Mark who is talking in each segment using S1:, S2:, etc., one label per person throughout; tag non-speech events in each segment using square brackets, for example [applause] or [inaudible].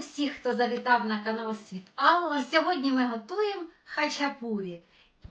S1: всіх, хто завітав на канал Світ Алла. Сьогодні ми готуємо хачапурі.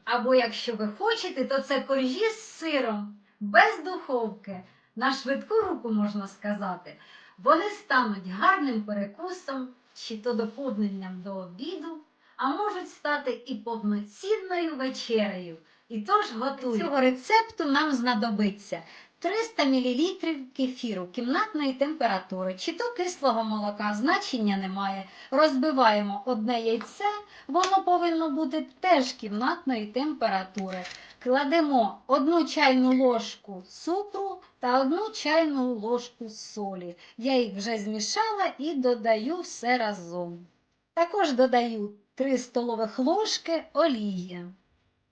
S1: Або, якщо ви хочете, то це коржі з сиром без духовки. На швидку руку можна сказати. Вони стануть гарним перекусом чи то доповненням до обіду, а можуть стати і повноцінною вечерею. І тож готуємо. Цього рецепту нам знадобиться 300 мл кефіру кімнатної температури, чи то кислого молока, значення немає. Розбиваємо одне яйце, воно повинно бути теж кімнатної температури. Кладемо одну чайну ложку цукру та одну чайну ложку солі. Я їх вже змішала і додаю все разом. Також додаю 3 столових ложки олії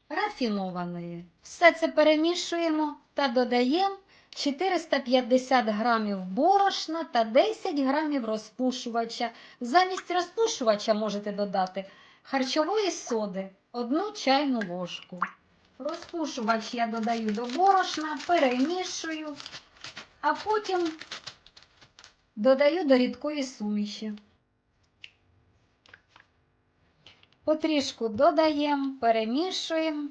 S1: рафінованої. Все це перемішуємо та додаємо 450 грамів борошна та 10 грамів розпушувача. Замість розпушувача можете додати харчової соди, одну чайну ложку. Розпушувач я додаю до борошна, перемішую, а потім додаю до рідкої суміші. Потрішку додаємо, перемішуємо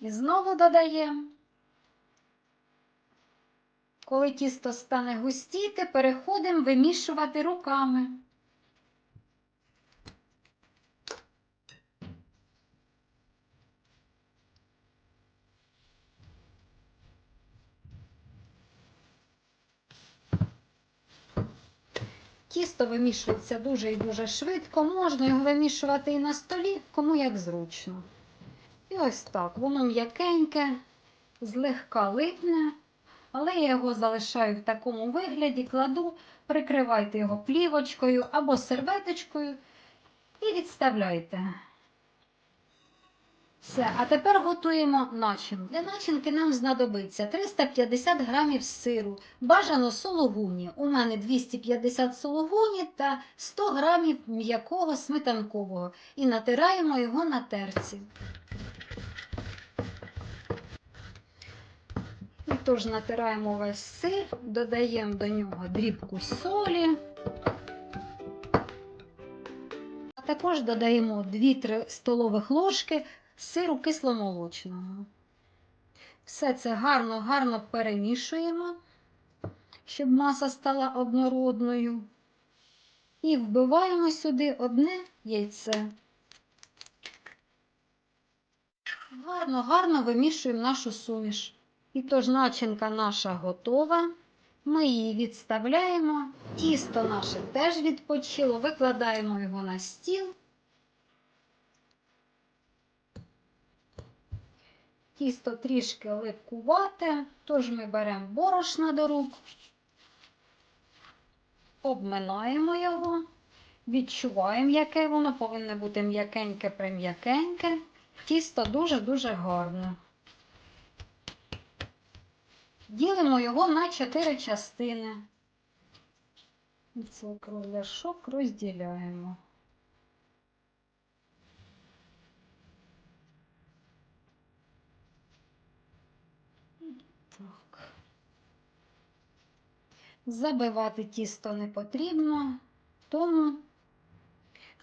S1: і знову додаємо. Коли тісто стане густіти, переходимо вимішувати руками. Тісто вимішується дуже і дуже швидко. Можна його вимішувати і на столі, кому як зручно. І ось так, воно м'якеньке, злегка липне, але я його залишаю в такому вигляді, кладу, прикривайте його плівочкою або серветочкою і відставляйте. Все, а тепер готуємо начинку. Для начинки нам знадобиться 350 грамів сиру, бажано сологуні. У мене 250 сологуні та 100 грамів м'якого сметанкового. І натираємо його на терці. І тож натираємо весь сир, додаємо до нього дрібку солі. Також додаємо 2-3 столових ложки сиру кисломолочного. Все це гарно-гарно перемішуємо, щоб маса стала однородною. І вбиваємо сюди одне яйце. Гарно-гарно вимішуємо нашу суміш. І тож начинка наша готова. Ми її відставляємо. Тісто наше теж відпочило, викладаємо його на стіл. Тісто трішки липкувате, тож ми беремо борошна до рук, обминаємо його, відчуваємо, яке воно повинно бути м'якеньке прим'якеньке. Тісто дуже-дуже гарне. Ділимо його на 4 частини. Цей кругляшок розділяємо. Забивати тісто не потрібно, тому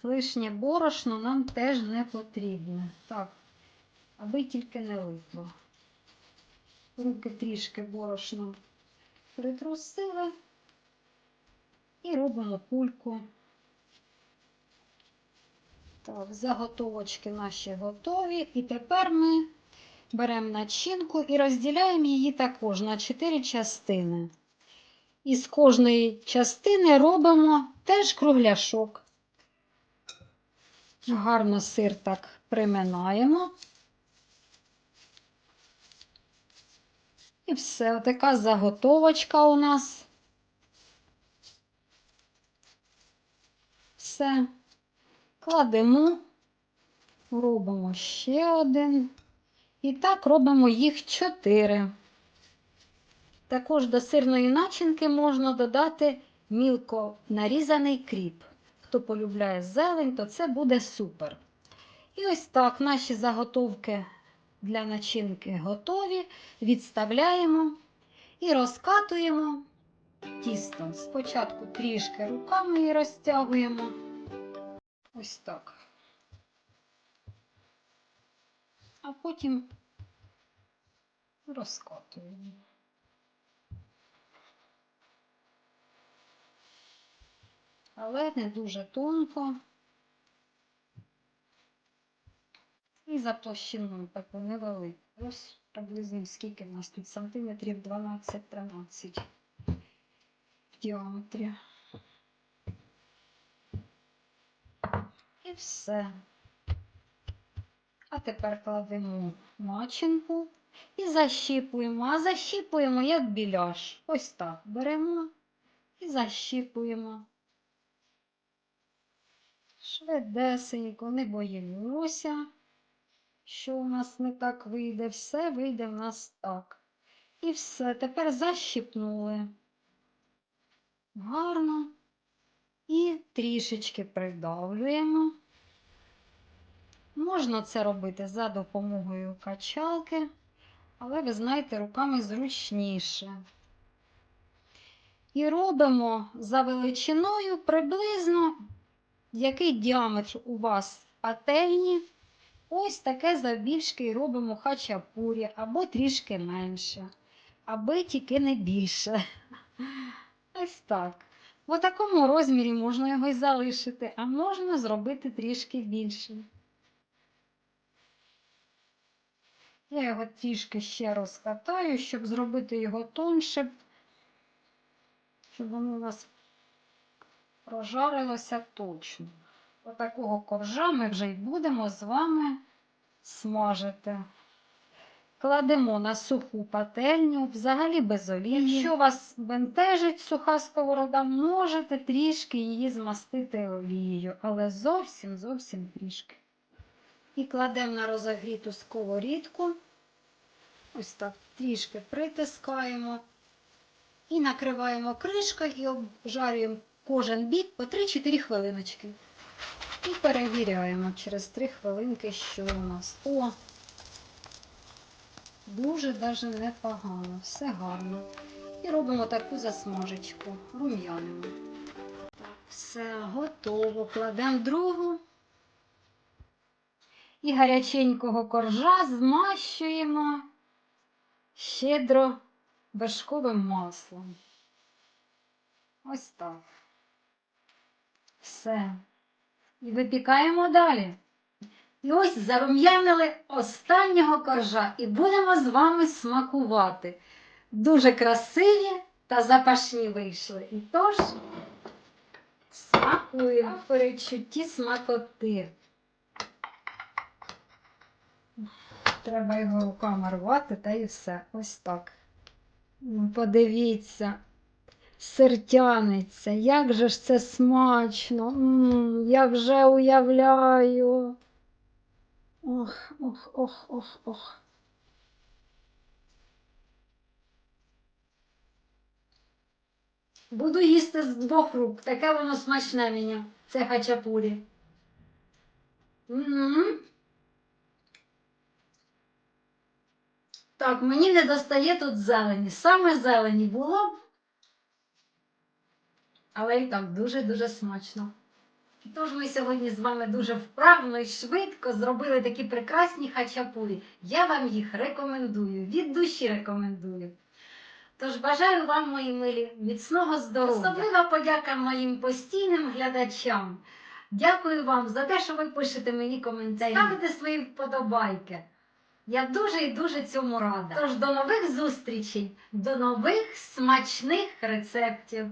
S1: лишнє борошно нам теж не потрібно. Так, аби тільки не липло. Руки трішки борошном притрусили і робимо кульку. Так, заготовочки наші готові. І тепер ми беремо начинку і розділяємо її також на 4 частини. І з кожної частини робимо теж кругляшок. Гарно сир так приминаємо. І все, отака заготовочка у нас. Все. Кладемо, робимо ще один. І так робимо їх чотири. Також до сирної начинки можна додати мілко нарізаний кріп. Хто полюбляє зелень, то це буде супер. І ось так наші заготовки для начинки готові. Відставляємо і розкатуємо тісто. Спочатку трішки руками її розтягуємо. Ось так. А потім розкатуємо. Але не дуже тонко. І за площиною таку невелику. Ось приблизно скільки в нас тут сантиметрів 12-13 в діаметрі. І все. А тепер кладемо начинку і защіпуємо. А защіпуємо як біляш. Ось так беремо і защіпуємо. Швидесенько, не боїмося, що у нас не так вийде. Все вийде в нас так. І все. Тепер защіпнули. Гарно. І трішечки придавлюємо. Можна це робити за допомогою качалки, але ви знаєте, руками зручніше. І робимо за величиною приблизно, який діаметр у вас пательні. Ось таке завбільшки і робимо хачапурі або трішки менше, аби тільки не більше. [laughs] Ось так. В такому розмірі можна його і залишити, а можна зробити трішки більше. Я його трішки ще розкатаю, щоб зробити його тонше, щоб воно у нас прожарилося точно. Отакого коржа ми вже й будемо з вами смажити. Кладемо на суху пательню, взагалі без олії. Якщо вас бентежить суха сковорода, можете трішки її змастити олією, але зовсім зовсім трішки. І кладемо на розогріту сковорідку. Ось так трішки притискаємо. І накриваємо кришкою і обжарюємо кожен бік по 3-4 хвилиночки. І перевіряємо через 3 хвилинки, що у нас. О! Дуже даже непогано, все гарно. І робимо таку засмажечку, рум'янину. Все готово. Кладемо другу. І гаряченького коржа змащуємо щедро вершковим маслом. Ось так. Все. І випікаємо далі. І ось зарум'янили останнього коржа і будемо з вами смакувати. Дуже красиві та запашні вийшли. І тож смакуємо в передчутті смакоти. Треба його руками рвати та і все. Ось так. Подивіться, сертяниться, як же ж це смачно. М, я вже уявляю. Ох, ох, ох, ох, ох. Буду їсти з двох рук. Таке воно смачне мені. Це хачапурі. М. Так, мені не достає тут зелені. Саме зелені було. б, Але і так дуже-дуже смачно. Тож ми сьогодні з вами дуже вправно і швидко зробили такі прекрасні хачапурі. Я вам їх рекомендую, від душі рекомендую. Тож бажаю вам, мої милі, міцного здоров'я. Особлива подяка моїм постійним глядачам. Дякую вам за те, що ви пишете мені коментарі, ставите свої вподобайки. Я дуже і дуже цьому рада. Тож до нових зустрічей, до нових смачних рецептів.